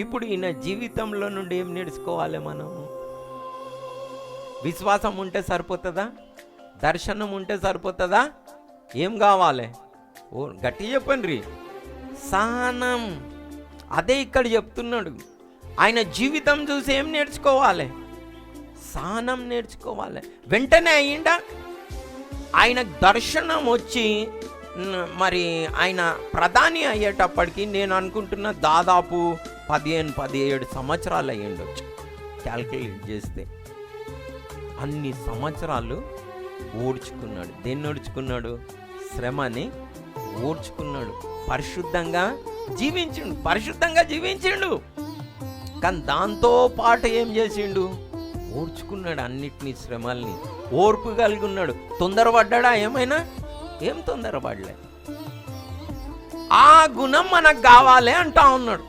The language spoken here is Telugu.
ఇప్పుడు ఈయన జీవితంలో నుండి ఏం నేర్చుకోవాలి మనం? విశ్వాసం ఉంటే సరిపోతుందా? దర్శనం ఉంటే సరిపోతుందా? ఏం కావాలి? ఓ గట్టి చెప్పండి. సహనం. అదే ఇక్కడ చెప్తున్నాడు. ఆయన జీవితం చూసి ఏం నేర్చుకోవాలి? సహనం నేర్చుకోవాలి. వెంటనే అయ్యిందా ఆయన దర్శనం వచ్చి మరి ఆయన ప్రధాని అయ్యేటప్పటికి నేను అనుకుంటున్న దాదాపు పదిహేను పదిహేడు సంవత్సరాలు అయ్యిండొచ్చు క్యాల్కులేట్ చేస్తే. అన్ని సంవత్సరాలు ఓడ్చుకున్నాడు దేన్ని ఓడ్చుకున్నాడు శ్రమని ఓడ్చుకున్నాడు పరిశుద్ధంగా జీవించిండు. పరిశుద్ధంగా జీవించిండు. కానీ దాంతో పాటు ఏం చేసిండు? ఓడ్చుకున్నాడు అన్నిటినీ శ్రమల్ని. ఓర్పు కలిగి ఉన్నాడు. తొందరపడ్డా ఏమైనా? ఏం తొందరపడలే. ఆ గుణం మనకు కావాలి అంటా ఉన్నాడు.